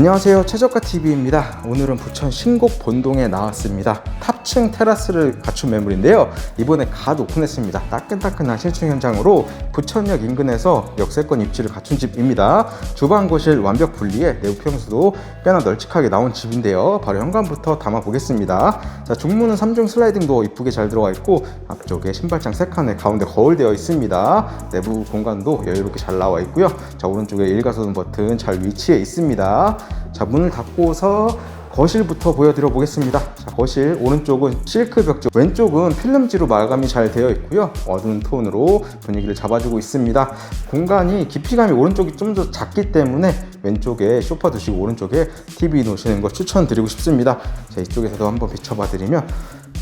안녕하세요. 최저가TV입니다. 오늘은 부천 신곡 본동에 나왔습니다 탑층 테라스를 갖춘 매물인데요. 이번에 갓 오픈했습니다. 따끈따끈한 신축 현장으로 부천역 인근에서 역세권 입지를 갖춘 집입니다. 주방 거실 완벽 분리에 내부 평수도 꽤나 널찍하게 나온 집인데요. 바로 현관부터 담아 보겠습니다. 자 중문은 3중 슬라이딩도 이쁘게 잘 들어가 있고 앞쪽에 신발장 3칸에 가운데 거울 되어 있습니다. 내부 공간도 여유롭게 잘 나와 있고요. 자 오른쪽에 일가소등 버튼 잘 위치해 있습니다. 자 문을 닫고서 거실부터 보여드려 보겠습니다. 자, 거실 오른쪽은 실크 벽지, 왼쪽은 필름지로 마감이 잘 되어 있고요. 어두운 톤으로 분위기를 잡아주고 있습니다. 공간이 깊이감이 오른쪽이 좀 더 작기 때문에 왼쪽에 소파 두시고 오른쪽에 TV 놓으시는 걸 추천드리고 싶습니다. 자, 이쪽에서도 한번 비춰봐 드리면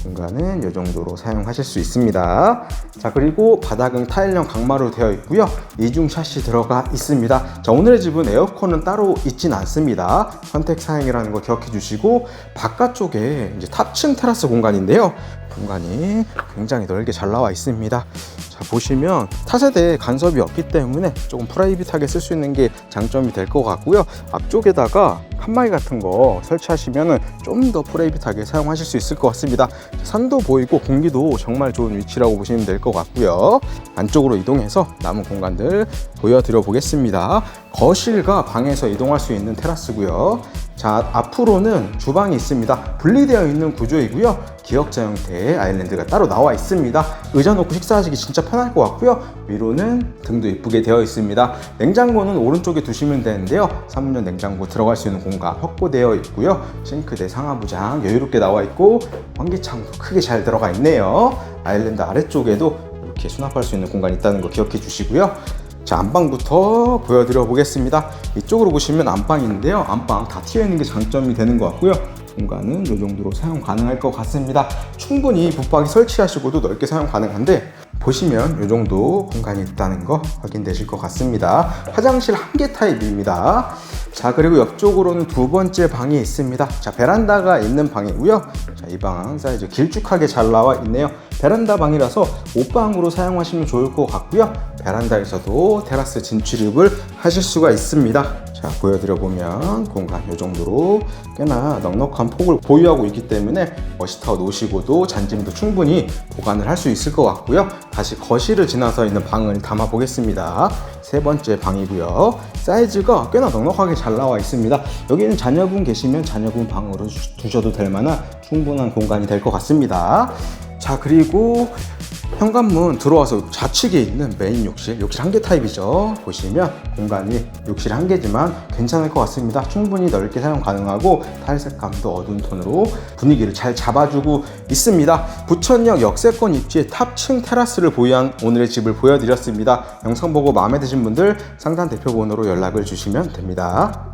공간은 이 정도로 사용하실 수 있습니다. 자 그리고 바닥은 타일형 강마루 되어 있고요. 이중 샷이 들어가 있습니다. 자 오늘의 집은 에어컨은 따로 있진 않습니다. 선택 사양이라는 거 기억해 주시고 바깥쪽에 이제 탑층 테라스 공간인데요. 공간이 굉장히 넓게 잘 나와 있습니다. 자 보시면 타세대에 간섭이 없기 때문에 조금 프라이빗하게 쓸 수 있는 게 장점이 될 것 같고요. 앞쪽에다가 칸막이 같은 거 설치하시면 좀 더 프라이빗하게 사용하실 수 있을 것 같습니다. 산도 보이고 공기도 정말 좋은 위치라고 보시면 될 것 같고요. 안쪽으로 이동해서 남은 공간들 보여드려 보겠습니다. 거실과 방에서 이동할 수 있는 테라스고요. 자 앞으로는 주방이 있습니다. 분리되어 있는 구조이고요. 기역자 형태의 아일랜드가 따로 나와 있습니다. 의자 놓고 식사하시기 진짜 편할 것 같고요. 위로는 등도 이쁘게 되어 있습니다. 냉장고는 오른쪽에 두시면 되는데요. 3년 냉장고 들어갈 수 있는 공간 확보되어 있고요. 싱크대 상하부장 여유롭게 나와 있고 환기창도 크게 잘 들어가 있네요. 아일랜드 아래쪽에도 이렇게 수납할 수 있는 공간이 있다는 거 기억해 주시고요. 자 안방부터 보여드려 보겠습니다. 이쪽으로 보시면 안방인데요. 안방 다 튀어 있는 게 장점이 되는 것 같고요. 공간은 이 정도로 사용 가능할 것 같습니다. 충분히 붙박이 설치하시고도 넓게 사용 가능한데 보시면 이 정도 공간이 있다는 거 확인되실 것 같습니다. 화장실 한 개 타입입니다. 자 그리고 옆쪽으로는 두 번째 방이 있습니다. 자 베란다가 있는 방이고요. 자이 방 사이즈 길쭉하게 잘 나와 있네요 베란다 방이라서 옷방으로 사용하시면 좋을 것 같고요. 베란다에서도 테라스 진출입을 하실 수가 있습니다. 자 보여드려 보면 공간 이 정도로 꽤나 넉넉한 폭을 보유하고 있기 때문에 머시타워 놓으시고도 잔짐도 충분히 보관을 할 수 있을 것 같고요. 다시 거실을 지나서 있는 방을 담아 보겠습니다. 세 번째 방이고요. 사이즈가 꽤나 넉넉하게 잘 나와 있습니다. 여기는 자녀분 계시면 자녀분 방으로 주- 두셔도 될 만한 충분한 공간이 될 것 같습니다 자 그리고 현관문 들어와서 좌측에 있는 메인 욕실, 욕실 한 개 타입이죠. 보시면 공간이 욕실 한 개지만 괜찮을 것 같습니다. 충분히 넓게 사용 가능하고 타일 색감도 어두운 톤으로 분위기를 잘 잡아주고 있습니다. 부천역 역세권 입지의 탑층 테라스를 보유한 오늘의 집을 보여드렸습니다. 영상 보고 마음에 드신 분들 상단 대표 번호로 연락을 주시면 됩니다.